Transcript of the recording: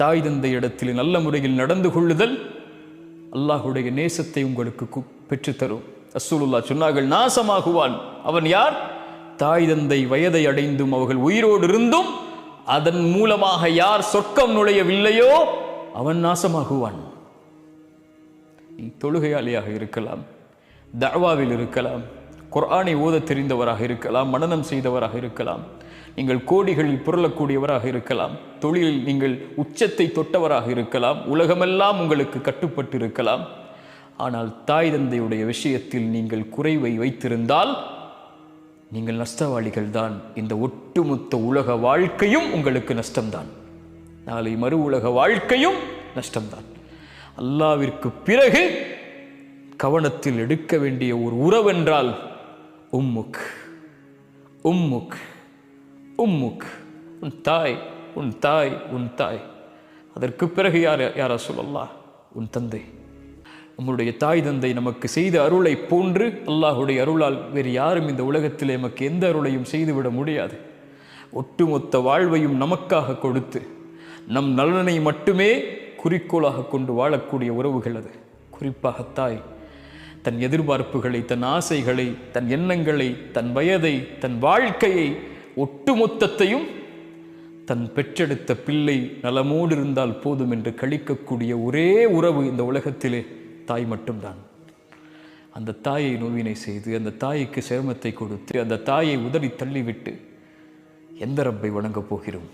தாய் தந்தை இடத்தில் நல்ல முறையில் நடந்து கொள்ளுதல் அல்லாஹுடைய நேசத்தை உங்களுக்கு பெற்றுத்தரும். அசூலுல்லா சொன்னார்கள் நாசமாகுவான். அவன் யார்? தாய் தந்தை வயதை அடைந்தும் அவர்கள் உயிரோடு இருந்தும் அதன் மூலமாக யார் சொர்க்கம் நுழையவில்லையோ அவன் நாசமாகுவான். நீ தொழுகையாளியாக இருக்கலாம் தஅவாவில் இருக்கலாம் குர்ஆனை ஓத தெரிந்தவராக இருக்கலாம் மனனம் செய்தவராக இருக்கலாம் நீங்கள் கோடிகளில் புரளக்கூடியவராக இருக்கலாம் தொழிலில் நீங்கள் உச்சத்தை தொட்டவராக இருக்கலாம் உலகமெல்லாம் உங்களுக்கு கட்டுப்பட்டு இருக்கலாம் ஆனால் தாய் தந்தையுடைய விஷயத்தில் நீங்கள் குறைவை வைத்திருந்தால் நீங்கள் நஷ்டவாளிகள் தான் இந்த ஒட்டுமொத்த உலக வாழ்க்கையும் உங்களுக்கு நஷ்டம்தான். நாளை மறு உலக வாழ்க்கையும் நஷ்டம்தான். அல்லாவிற்கு பிறகு கவனத்தில் எடுக்க வேண்டிய ஒரு உறவென்றால் உம்முக். உம்முக். உம்முக். உன் தாய் உன் தாய் உன் தாய். அதற்கு பிறகு யார் யாரா சொல்லல்லா உன் தந்தை. நம்முடைய தாய் தந்தை நமக்கு செய்த அருளை போன்று அல்லாஹுடைய அருளால் வேறு யாரும் இந்த உலகத்தில் நமக்கு எந்த அருளையும் செய்துவிட முடியாது. ஒட்டுமொத்த வாழ்வையும் நமக்காக கொடுத்து நம் நலனை மட்டுமே குறிக்கோளாக கொண்டு வாழக்கூடிய உறவுகள் அது. குறிப்பாக தாய் தன் எதிர்பார்ப்புகளை தன் ஆசைகளை தன் எண்ணங்களை தன் வயதை தன் வாழ்க்கையை ஒட்டுமொத்தத்தையும் தன் பெற்றெடுத்த பிள்ளை நலமோடு இருந்தால் போதும் என்று கழிக்கக்கூடிய ஒரே உறவு இந்த உலகத்திலே தாய் மட்டும்தான். அந்த தாயை நோவினை செய்து அந்த தாய்க்கு சிரமத்தை கொடுத்து அந்த தாயை உதறி தள்ளிவிட்டு எந்த ரப்பை வணங்கப் போகிறோம்?